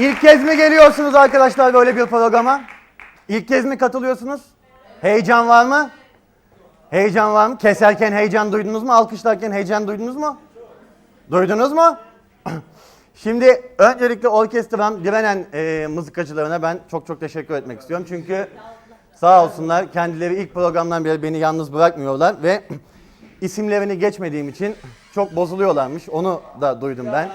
İlk kez mi geliyorsunuz arkadaşlar böyle bir programa? İlk kez mi katılıyorsunuz? Heyecan var mı? Heyecan var mı? Keserken heyecan duydunuz mu? Alkışlarken heyecan duydunuz mu? Duydunuz mu? Şimdi öncelikle orkestram direnen e, mızıkacılarına ben çok çok teşekkür etmek istiyorum. Çünkü sağ olsunlar kendileri ilk programdan beri beni yalnız bırakmıyorlar ve isimlerini geçmediğim için çok bozuluyorlarmış. Onu da duydum ben.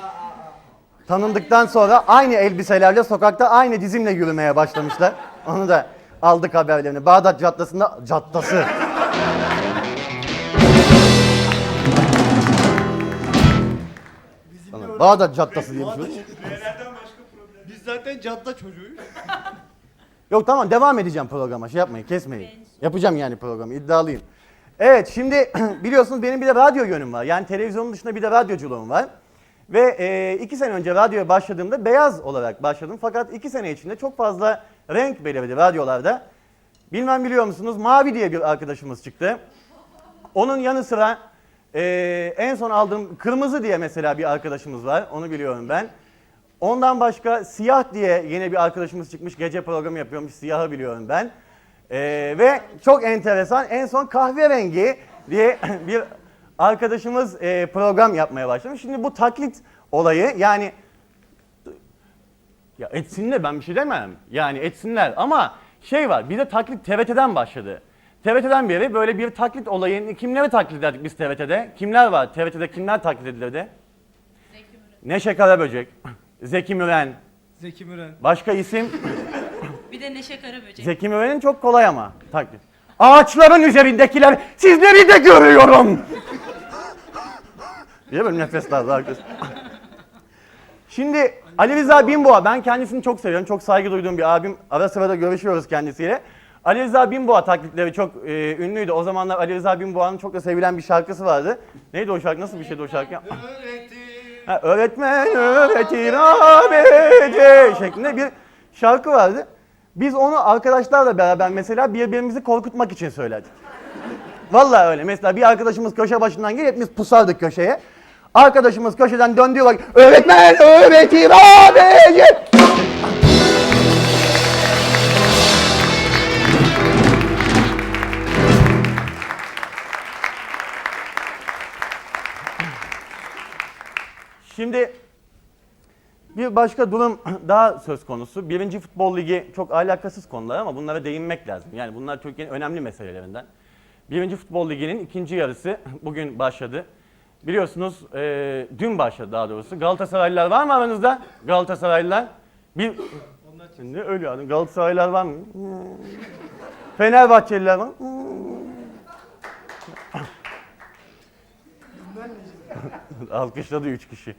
Tanındıktan sonra aynı elbiselerle sokakta aynı dizimle yürümeye başlamışlar. Onu da aldık haberlerini. Bağdat Caddesi'nde caddası. Tamam, Bağdat Caddesi diye bir şey. Biz zaten cadda çocuğuyuz. Yok tamam devam edeceğim programa. Şey yapmayın, kesmeyin. Yapacağım yani programı, iddialıyım. Evet şimdi biliyorsunuz benim bir de radyo yönüm var. Yani televizyonun dışında bir de radyoculuğum var. Ve e, iki sene önce radyoya başladığımda beyaz olarak başladım. Fakat iki sene içinde çok fazla renk belirdi radyolarda. Bilmem biliyor musunuz Mavi diye bir arkadaşımız çıktı. Onun yanı sıra e, en son aldığım Kırmızı diye mesela bir arkadaşımız var. Onu biliyorum ben. Ondan başka Siyah diye yine bir arkadaşımız çıkmış. Gece programı yapıyormuş. Siyahı biliyorum ben. E, ve çok enteresan en son Kahverengi diye bir arkadaşımız e, program yapmaya başlamış. Şimdi bu taklit olayı yani ya etsinler ben bir şey demem. Yani etsinler ama şey var bir de taklit TRT'den başladı. TRT'den beri böyle bir taklit olayını kimleri taklit ederdik biz TRT'de? Kimler var? TRT'de kimler taklit edilirdi? Neşe Karaböcek, Zeki Müren, Zeki Müren. başka isim Bir de Neşe Karaböcek. Zeki Müren'in çok kolay ama taklit. Ağaçların üzerindekiler sizleri de görüyorum. Böyle nefes dardı herkes. Şimdi Ali Rıza Binboğa ben kendisini çok seviyorum. Çok saygı duyduğum bir abim. Ara sıra da görüşüyoruz kendisiyle. Ali Rıza Binboğa taklitleri çok e, ünlüydü. O zamanlar Ali Rıza Binboğa'nın çok da sevilen bir şarkısı vardı. Neydi o şarkı? Nasıl bir şeydi o şarkı? Ha, öğretmen öğretir ABC şeklinde bir şarkı vardı. Biz onu arkadaşlarla beraber mesela birbirimizi korkutmak için söylerdik. Vallahi öyle. Mesela bir arkadaşımız köşe başından gelip hepimiz pusardık köşeye. Arkadaşımız köşeden döndüğü vakit öğretmen öğretir ABC. Şimdi bir başka durum daha söz konusu. Birinci Futbol Ligi çok alakasız konular ama bunlara değinmek lazım. Yani bunlar Türkiye'nin önemli meselelerinden. Birinci Futbol Ligi'nin ikinci yarısı bugün başladı. Biliyorsunuz e, dün başladı daha doğrusu. Galatasaraylılar var mı aranızda? Galatasaraylılar. Bir... Ne öyle yani? Galatasaraylılar var mı? Fenerbahçeliler var mı? Alkışladı üç kişi.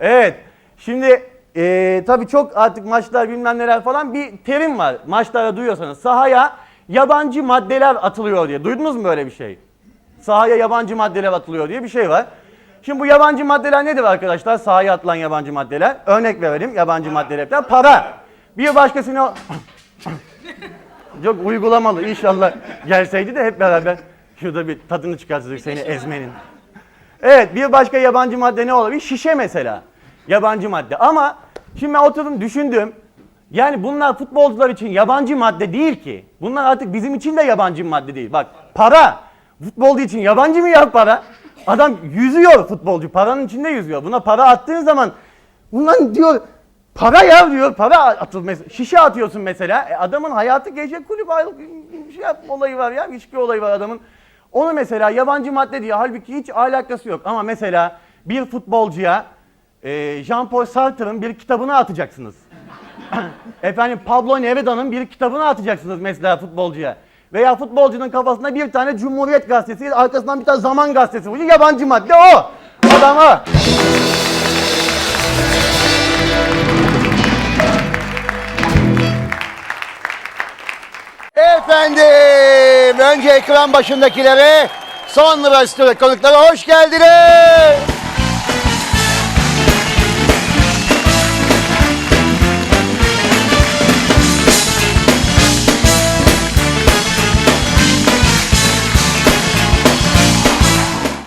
Evet. Şimdi eee tabii çok artık maçlar bilmem neler falan bir terim var. Maçlarda duyuyorsanız sahaya yabancı maddeler atılıyor diye. Duydunuz mu böyle bir şey? Sahaya yabancı maddeler atılıyor diye bir şey var. Şimdi bu yabancı maddeler nedir arkadaşlar? Sahaya atılan yabancı maddeler. Örnek verelim yabancı maddeler. Para. Bir başkasına çok uygulamalı inşallah gelseydi de hep beraber şurada bir tadını çıkartırdık seni ezmenin. Evet bir başka yabancı madde ne olabilir? Şişe mesela. Yabancı madde. Ama şimdi ben oturdum düşündüm. Yani bunlar futbolcular için yabancı madde değil ki. Bunlar artık bizim için de yabancı madde değil. Bak para. Futbolcu için yabancı mı ya para? Adam yüzüyor futbolcu. Paranın içinde yüzüyor. Buna para attığın zaman bundan diyor para ya diyor. Para atıl mesela. Şişe atıyorsun mesela. E, adamın hayatı gece kulüp aylık şey yap, olayı var ya. içki olayı var adamın. Onu mesela yabancı madde diyor. Halbuki hiç alakası yok. Ama mesela bir futbolcuya e, Jean-Paul Sartre'ın bir kitabını atacaksınız. Efendim Pablo Neveda'nın bir kitabını atacaksınız mesela futbolcuya. Veya futbolcunun kafasına bir tane Cumhuriyet gazetesi, arkasından bir tane Zaman gazetesi. Bu yabancı madde o. Adam o. Efendim, önce ekran başındakilere, sonra stüdyo konuklara hoş geldiniz.